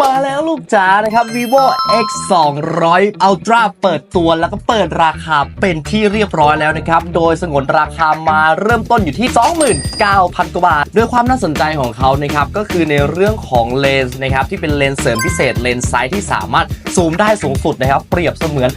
มาแล้วลูกจ๋านะครับ vivo x 2 0 0 ultra เปิดตัวแล้วก็เปิดราคาเป็นที่เรียบร้อยแล้วนะครับ โดยสงวนราคามาเริ่มต้นอยู่ที่ 29,000 กว่าบาทโดยความน่าสนใจของเขานะครับ ก็คือในเรื่องของเลนส์นะครับ ที่เป็นเลนส์เสริมพิเศษเลนส์ไซส์ที่สามารถซูมได้สูงสุดนะครับ เปรียบเสมือน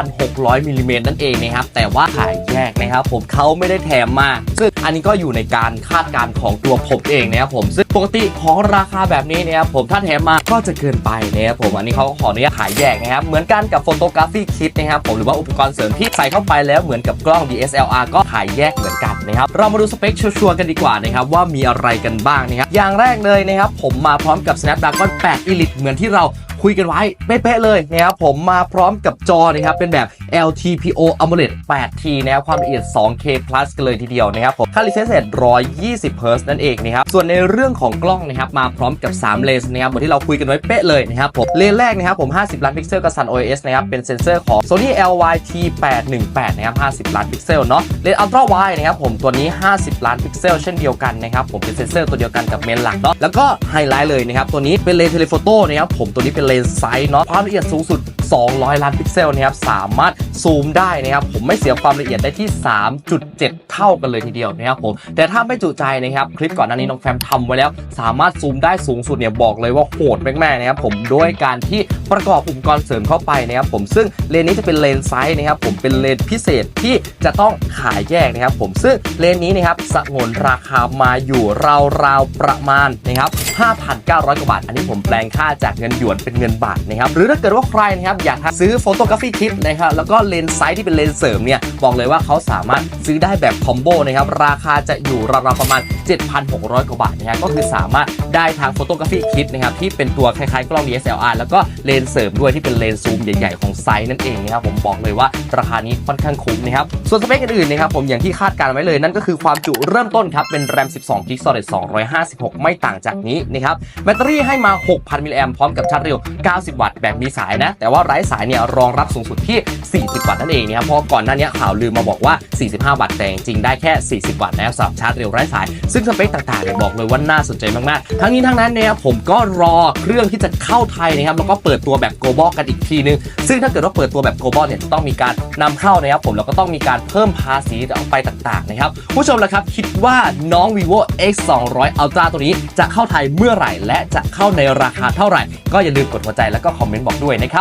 1,600มิลลิเมตรนั่นเองนะครับ แต่ว่าขายแยกนะครับ ผมเขาไม่ได้แถมมาซึ่งอันนี้ก็อยู่ในการคาดการณ์ของตัวผมเองนะครับผมซึ่งปกติของราคาแบบนี้นะครับผมถ้าแถมมาก็จะเกินไปนะครับผมอันนี้เขาขออนุญาตขายแยกนะครับเหมือนกันกับโฟโตกราฟีคิดนะครับผมหรือว่าอุปกรณ์เสริมที่ใส่เข้าไปแล้วเหมือนกับกล้อง DSLR ก็ขายแยกเหมือนกันนะครับเรามาดูสเปคชัวร์ๆกันดีกว่านะครับว่ามีอะไรกันบ้างนะครับอย่างแรกเลยนะครับผมมาพร้อมกับ Snapdragon 8 Elite เหมือนที่เรา คุยกันไว้เป๊ะๆเลยนะครับผมมาพร้อมกับจอนะครับเป็นแบบ LTPO AMOLED 8T นะครับความละเอียด 2K plus กันเลยทีเดียวนะครับผมค่า refresh rate 120 Hz นั่นเองนะครับส่วนในเรื่องของกล้องนะครับมาพร้อมกับ 3 เลนส์นะครับเหมือนที่เราคุยกันไว้เป๊ะเลยนะครับผมเลนส์แรกนะครับผม 50 ล้านพิกเซลกับ Sun OIS นะครับเป็นเซนเซอร์ของ Sony LYT 818นะครับ50 ล้านพิกเซลเนาะเลนส์ Ultra Wide นะครับผมตัวนี้ 50 ล้านพิกเซลเช่นเดียวกันนะครับผมเป็นเซนเซอร์ตัวเดียวกันกับเมนหลักเนาะแล้วก็ไฮไลท์เลยนะครับตัวนี้เป็นเลนส์เทเลโฟโต้นะครับผมตัวนี้เป็นเลนส์ไซส์เนาะความละเอียดสูงสุด 200 ล้านพิกเซลนะครับสามารถซูมได้นะครับผมไม่เสียความละเอียดได้ที่ 3.7 เท่ากันเลยทีเดียวนะครับผมแต่ถ้าไม่จุใจนะครับคลิปก่อนหน้านี้น้องแฟมทำไว้แล้ว สามารถซูมได้สูงสุดเนี่ยบอกเลยว่าโหดแม่ๆนะครับผมด้วยการที่ประกอบอุปกรณ์เสริมเข้าไปนะครับผมซึ่งเลนนี้จะเป็นเลนไซส์นะครับผมเป็นเลนพิเศษที่จะต้องขายแยกนะครับผมซึ่งเลนนี้นะครับสงวนราคามาอยู่ราวๆประมาณนะครับ5,900กว่าบาท อันนี้ผมแปลงค่าจากเงินหยวนเป็นเงินบาทนะครับหรือถ้าเกิดว่าใครนะครับอยากซื้อโฟโตกราฟีคิดนะครับแล้วก็เลนส์ไซส์ที่เป็นเลนส์เสริมเนี่ยบอกเลยว่าเขาสามารถซื้อได้แบบคอมโบนะครับราคาจะอยู่ราวๆประมาณ 7,600 กว่าบาทนะฮะก็คือสามารถได้ทางโฟโตกราฟีคิดนะครับที่เป็นตัวคล้ายๆกล้อง DSLR แล้วก็เลนส์เสริมด้วยที่เป็นเลนส์ซูมใหญ่ๆของไซส์นั่นเองนะครับผมบอกเลยว่าราคานี้ค่อนข้างคุ้มนะครับส่วนสเปคอื่นๆนะครับผมอย่างที่คาดการณ์ไว้เลยนั่นก็คือความจุเริ่มต้นครับเป็น RAM 12 g b Solid 256 ไม่ต่างจากนี้นะครับแบตเตอรี่ให้มา 6,000 มิลลิแอมพร้อมกับชาร์จเร็ว 90 วัตต์แบบมีสายนะแต่ว่าไร้สายเนี่ยรองรับสูงสุดที่ 40 วัตต์นั่นเองนะครับเพราะก่อนหน้านี้ข่าวลืมมาบอกว่า 45 วัตต์แต่จริงได้แค่ 40 วัตต์นะครับสำหรับชาร์จเร็วไร้สาย ซึ่งสเปคต่างๆเนี่ยบอกเลยว่าน่าสนใจมากๆ ทั้งนี้ทั้งนั้นเนี่ยผมก็รอเครื่องที่จะเข้าไทยนะครับแล้วก็เปิดตัวแบบ global กันอีกทีนึง ซึ่งถ้าเกิดว่าเปิดตัวแบบ global เนี่ยจะต้องมีการนำเข้านะครับผมแล้วก็ต้องมีการเพิ่มภาษีออกไปต่างๆนะครับผู้ชมละครับคิดว่าน้อง vivo x 2 0 0 ultra ตัวนี้จะเข้าไทยเมื่อไหร่ และจะเข้าในราคาเท่าไหร่ ก็อย่าลืมกดหัวใจแล้วก็คอมเมนต์บอกด้วยนะครับ